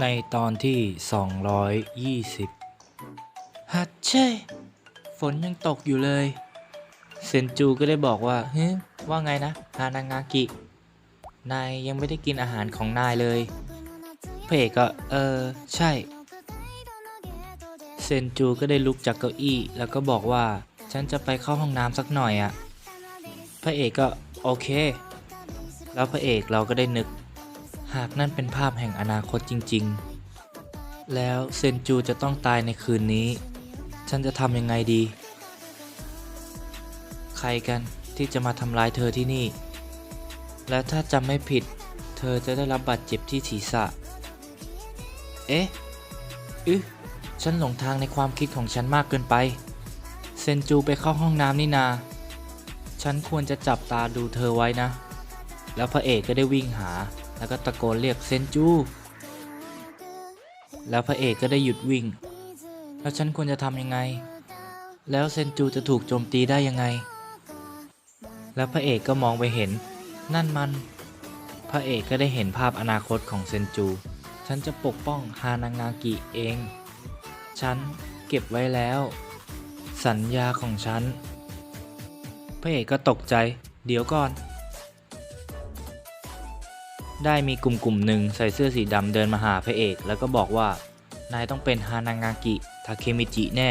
ในตอนที่ 220 ฮัตเช่ฝนยังตกอยู่เลย เซนจูก็ได้บอกว่าเฮ้ยว่าไงนะฮานางากิ นายยังไม่ได้กินอาหารของนายเลยพระเอกก็ เออ ใช่ เซนจูก็ได้ลุกจากเก้าอี้ แล้วก็บอกว่า ฉันจะไปเข้าห้องน้ำสักหน่อยอะพระเอกก็ โอเค แล้วพระเอกเราก็ได้นึก หากนั่นเป็นภาพแห่งอนาคตจริง ๆ แล้วเซนจูจะต้องตายในคืนนี้ ฉันจะทำยังไงดี ใครกันที่จะมาทำร้ายเธอที่นี่ และถ้าจำไม่ผิด เธอจะได้รับบาดเจ็บที่ศีรษะ เอ๊ะอึฉันหลงทางในความคิดของฉันมากเกินไป เซนจูไปเข้าห้องน้ำนี่นา ฉันควรจะจับตาดูเธอไว้นะ แล้วพระเอกก็ได้วิ่งหา แล้วก็ตะโกนเรียกเซนจู แล้วพระเอกก็ได้หยุดวิ่ง แล้วฉันควรจะทำยังไง แล้วเซนจูจะถูกโจมตีได้ยังไง แล้วพระเอกก็มองไปเห็น นั่นมัน พระเอกก็ได้เห็นภาพอนาคตของเซนจู ฉันจะปกป้องฮานางากิเอง ฉันเก็บไว้แล้ว สัญญาของฉัน พระเอกก็ตกใจ เดี๋ยวก่อน ได้มีกลุ่มกลุ่มหนึ่งใส่เสื้อสีดำเดินมาหาพระเอก แล้วก็บอกว่า นายต้องเป็นฮานางากิทาเคมิจิแน่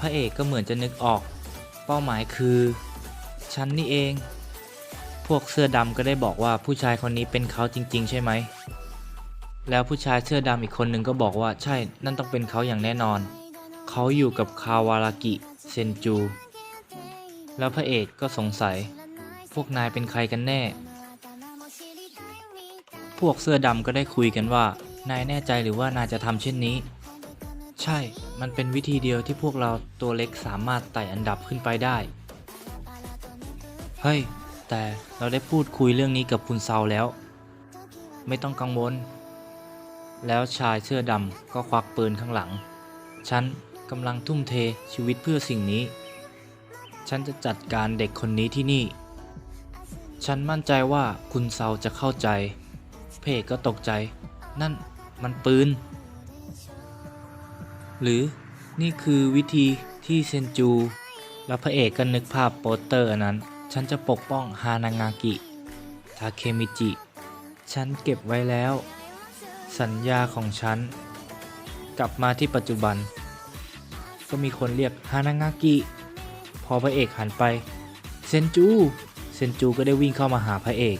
พระเอกก็เหมือนจะนึกออก เป้าหมายคือ ฉันนี่เอง พวกเสื้อดำก็ได้บอกว่าผู้ชายคนนี้เป็นเขาจริง ๆ ใช่ไหม แล้วผู้ชายเสื้อดำอีกคนหนึ่งก็บอกว่าใช่นั่นต้องเป็นเขาอย่างแน่นอน เขาอยู่กับคาวารากิเซนจู แล้วพระเอกก็สงสัย พวกนายเป็นใครกันแน่ พวกเสื้อดำก็ได้คุยกันว่า นายแน่ใจหรือว่านายจะทำเช่นนี้ ใช่ มันเป็นวิธีเดียวที่พวกเราตัวเล็กสามารถไต่อันดับขึ้นไปได้ เฮ้ย แต่เราได้พูดคุยเรื่องนี้กับคุณเซาแล้ว ไม่ต้องกังวล แล้วชายเสื้อดำก็ควักปืนข้างหลัง ฉันกำลังทุ่มเทชีวิตเพื่อสิ่งนี้ ฉันจะจัดการเด็กคนนี้ที่นี่ ฉันมั่นใจว่าคุณเซาจะเข้าใจ เพเอกก็ตกใจ นั่นมันปืน หรือนี่คือวิธีที่เซนจู แล้วพระเอกก็นึกภาพโปสเตอร์อันนั้น ฉันจะปกป้องฮานางากิทาเคมิจิ ฉันเก็บไว้แล้ว สัญญาของฉัน กลับมาที่ปัจจุบัน ก็มีคนเรียกฮานางากิ พอพระเอกหันไป เซนจู ซนจูก็ได้วิ่งเข้ามาหาพระเอก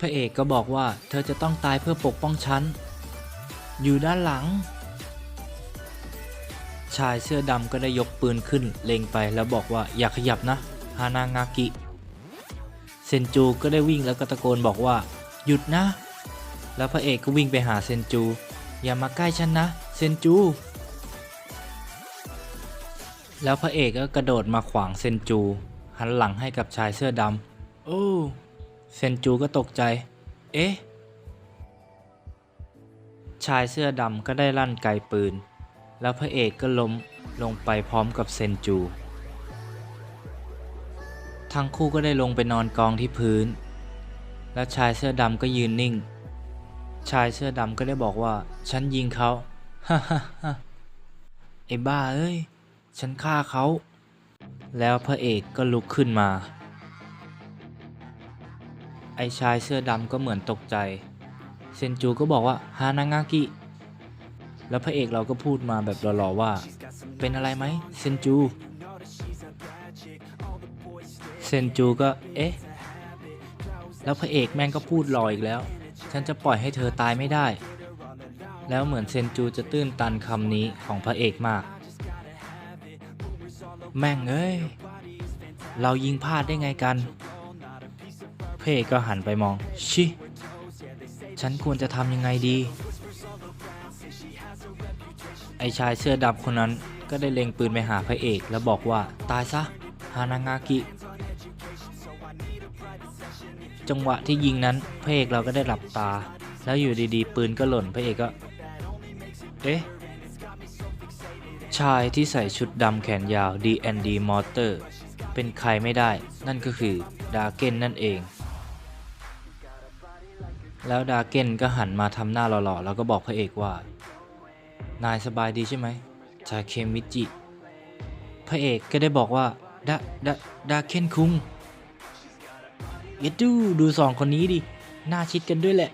พระเอกก็บอกว่าเธอจะต้องตายเพื่อปกป้องฉัน อยู่ด้านหลัง ชายเสื้อดำก็ได้ยกปืนขึ้นเล็งไปแล้วบอกว่าอย่าขยับนะฮานางากิ เซนจูก็ได้วิ่งแล้วก็ตะโกนบอกว่า หยุดนะ แล้วพระเอกก็วิ่งไปหาเซนจู อย่ามาใกล้ฉันนะ เซนจูแล้วพระเอกก็กระโดดมาขวางเซนจู หันหลังให้กับชายเสื้อดำโอ้เซนจูก็ตกใจ เอ๊ะ ชายเสื้อดำก็ได้ลั่นไกปืน แล้วพระเอกก็ล้มลงไปพร้อมกับเซนจู ทั้งคู่ก็ได้ลงไปนอนกองที่พื้น แล้วชายเสื้อดำก็ยืนนิ่ง ชายเสื้อดำก็ได้บอกว่า ฉันยิงเขาฮ่าฮ่าฮ่าไอ้บ้าเอ้ย ฉันฆ่าเขา แล้วพระเอกก็ลุกขึ้นมา ไอชายเสื้อดำก็เหมือนตกใจ เซนจูก็บอกว่าฮานางากิ แล้วพระเอกเราก็พูดมาแบบหล่อๆว่า เป็นอะไรไหมเซนจู เซนจูก็เอ๊ะ แล้วพระเอกแม่งก็พูดล่ออีกแล้ว ฉันจะปล่อยให้เธอตายไม่ได้ แล้วเหมือนเซนจูจะตื้นตันคำนี้ของพระเอกมาก แม่งเอ้ย เรายิงพลาดได้ไงกันพเอกก็หันไปมอง ชิ ฉันควรจะทำยังไงดี ไอชายเสื้อดำคนนั้นก็ได้เล็งปืนไปหาพระเอกแล้วบอกว่าตายซะ ฮานางากิ จังหวะที่ยิงนั้นพระเอกเราก็ได้หลับตา แล้วอยู่ดีๆ ปืนก็หล่นพระเอกก็ เอ๊ะ ชายที่ใส่ชุดดำแขนยาว D&D Mortar เป็นใครไม่ได้ นั่นก็คือดาเกนนั่นเอง แล้วดาเก้นก็หันมาทำหน้าหล่อๆ แล้วก็บอกพระเอกว่า นายสบายดีใช่ไหมชาเคมิจิ พระเอกก็ได้บอกว่าดาดาดาเก้นคุงเยดดูดูสองคนนี้ดิ หน้าชิดกันด้วยแหละ